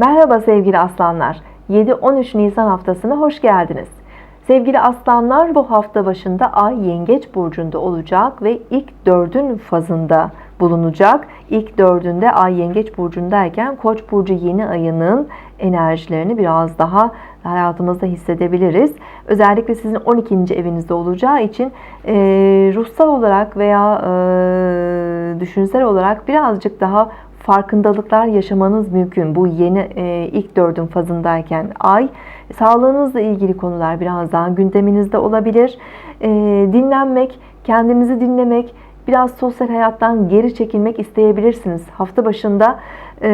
Merhaba sevgili aslanlar. 7-13 Nisan haftasına hoş geldiniz. Sevgili aslanlar bu hafta başında Ay Yengeç Burcu'nda olacak ve ilk dördün fazında bulunacak. İlk dördünde Ay Yengeç Burcu'ndayken Koç Burcu yeni ayının enerjilerini biraz daha hayatımızda hissedebiliriz. Özellikle sizin 12. evinizde olacağı için e, ruhsal olarak veya e, düşünsel olarak birazcık daha farkındalıklar yaşamanız mümkün. Bu yeni e, ilk dördün fazındayken ay sağlığınızla ilgili konular biraz daha gündeminizde olabilir. E, dinlenmek, kendinizi dinlemek, biraz sosyal hayattan geri çekilmek isteyebilirsiniz. Hafta başında e,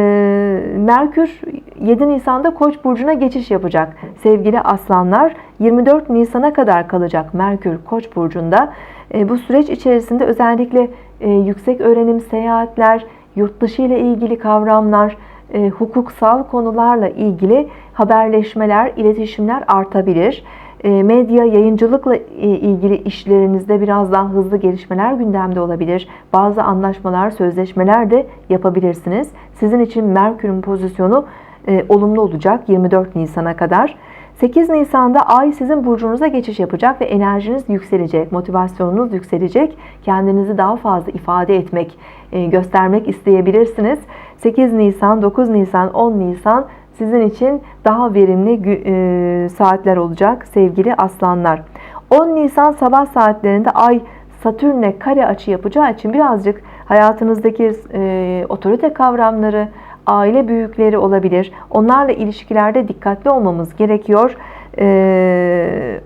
Merkür 7 Nisan'da Koç burcuna geçiş yapacak. Sevgili aslanlar 24 Nisan'a kadar kalacak Merkür Koç burcunda. E, bu süreç içerisinde özellikle e, yüksek öğrenim, seyahatler, yurt dışı ile ilgili kavramlar, e, hukuksal konularla ilgili haberleşmeler, iletişimler artabilir. E, medya, yayıncılıkla e, ilgili işlerinizde biraz daha hızlı gelişmeler gündemde olabilir. Bazı anlaşmalar, sözleşmeler de yapabilirsiniz. Sizin için Merkür'ün pozisyonu e, olumlu olacak 24 Nisan'a kadar. 8 Nisan'da Ay sizin burcunuza geçiş yapacak ve enerjiniz yükselecek, motivasyonunuz yükselecek. Kendinizi daha fazla ifade etmek, e, göstermek isteyebilirsiniz. 8 Nisan, 9 Nisan, 10 Nisan sizin için daha verimli e, saatler olacak sevgili aslanlar. 10 Nisan sabah saatlerinde Ay Satürn'e kare açı yapacağı için birazcık hayatınızdaki e, otorite kavramları, aile büyükleri olabilir. Onlarla ilişkilerde dikkatli olmamız gerekiyor.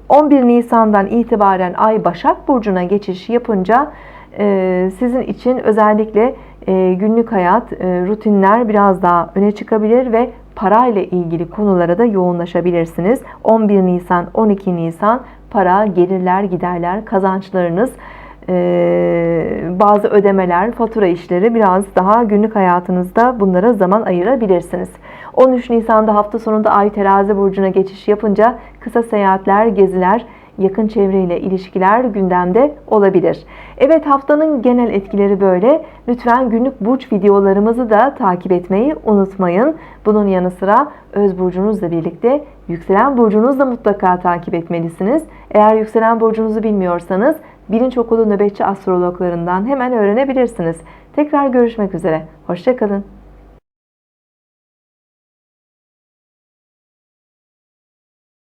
11 Nisan'dan itibaren Ay Başak Burcu'na geçiş yapınca sizin için özellikle günlük hayat, rutinler biraz daha öne çıkabilir ve parayla ilgili konulara da yoğunlaşabilirsiniz. 11 Nisan, 12 Nisan para, gelirler, giderler, kazançlarınız, bazı ödemeler, fatura işleri biraz daha günlük hayatınızda bunlara zaman ayırabilirsiniz. 13 Nisan'da hafta sonunda Ay Terazi burcuna geçiş yapınca kısa seyahatler, geziler, yakın çevreyle ilişkiler gündemde olabilir. Evet haftanın genel etkileri böyle. Lütfen günlük burç videolarımızı da takip etmeyi unutmayın. Bunun yanı sıra öz burcunuzla birlikte yükselen burcunuzu da mutlaka takip etmelisiniz. Eğer yükselen burcunuzu bilmiyorsanız Bilinç Okulu nöbetçi astrologlarından hemen öğrenebilirsiniz. Tekrar görüşmek üzere. Hoşçakalın.